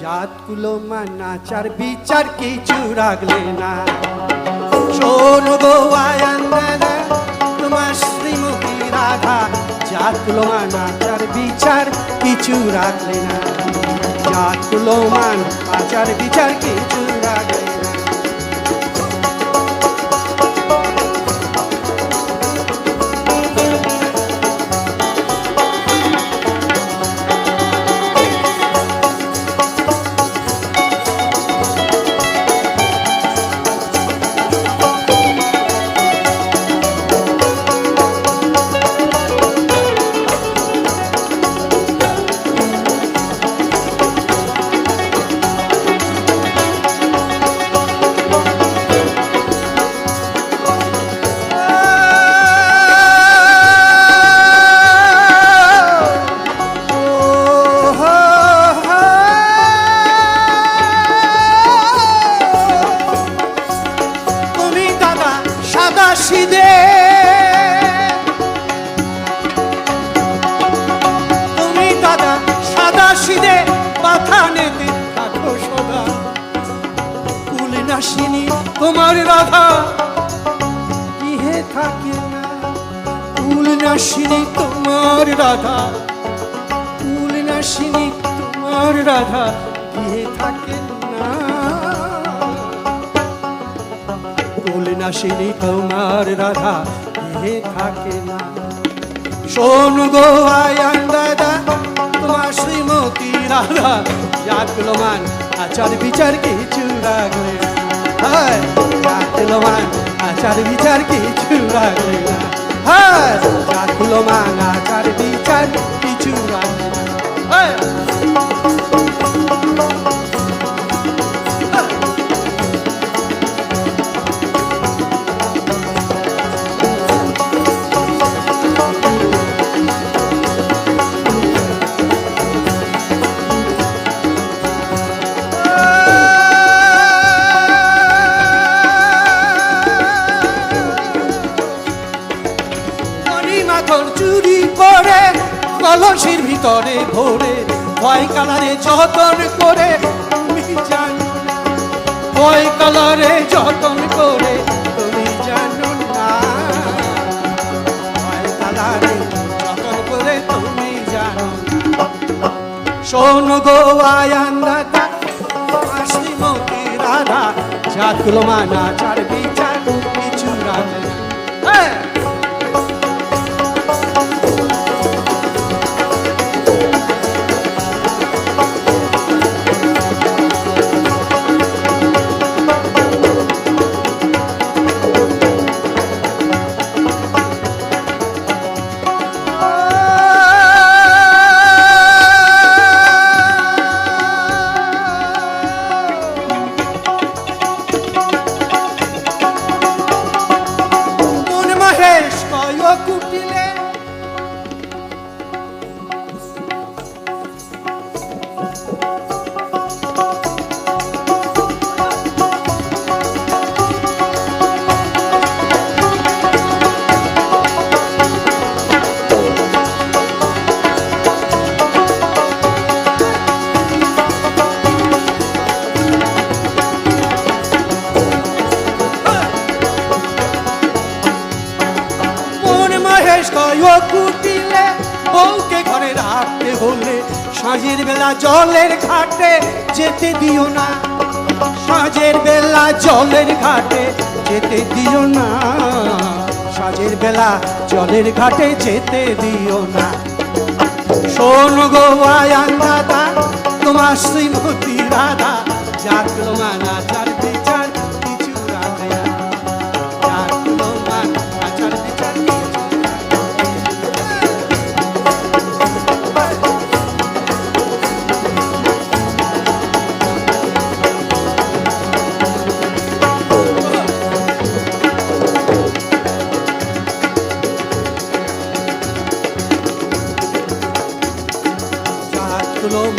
জাতগুলো মানাচার বিচার কিছু রাখলে না। শোনো গো আয়ান দাদা তোমার শ্রীমতী রাধা, জাতগুলো মানাচার বিচার কিছু রাখলে না। জাতগুলো মান আচার বিচার কিছু সিদে তুমি তোমার রাধা। ইহে থাকে না কুল তোমার রাধা। কুল নাসিনী, তোমার রাধা থাকে না কুল নাসিনী তোমার রাধা ইহে থাকে না। শোন গো আয়ান দাদা, তোমার শ্রীমতী রাধা জাগলো মান আচার বিচার কিছু রাখলে হ্যাঁ আচার বিচার কিছু রাখলে না। হ্যাঁ জাগলো মান আচার মাথর চুরি করে, কলসির ভিতরে ভরে, ভয় কালারে যতন করে, তুমি জানো ভয় কালারে যতন করে, তুমি জানো না। ভয় কালারে যতন করে, তুমি জানো গো তোমার শ্রীমতী রাধা মানা কিছু রাখে মহেশ কুটিলে বউকে ঘরে রাখতে হলে সাঁঝের বেলা জলের ঘাটে যেতে দিও না। সাঁঝের বেলা জলের ঘাটে যেতে দিও না। সাঁঝের বেলা জলের ঘাটে যেতে দিও না। শোন গো আয়ান দাদা, তোমার শ্রীমতী রাধা জাগলো মানা চার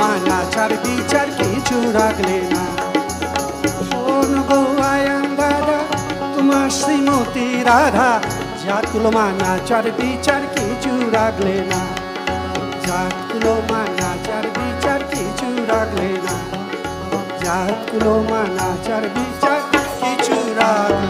মালা চারকি চারকি চুরাগলে না শোন গো আয়াম দাদা তোমার শ্রীমতী রাধা জাতগুলো মানা চারকি চারকি চুরাগলে না জাতগুলো মানা চারকি চারকি চুরাগলে না জাতগুলো মানা চারকি চারকি চুরাগলে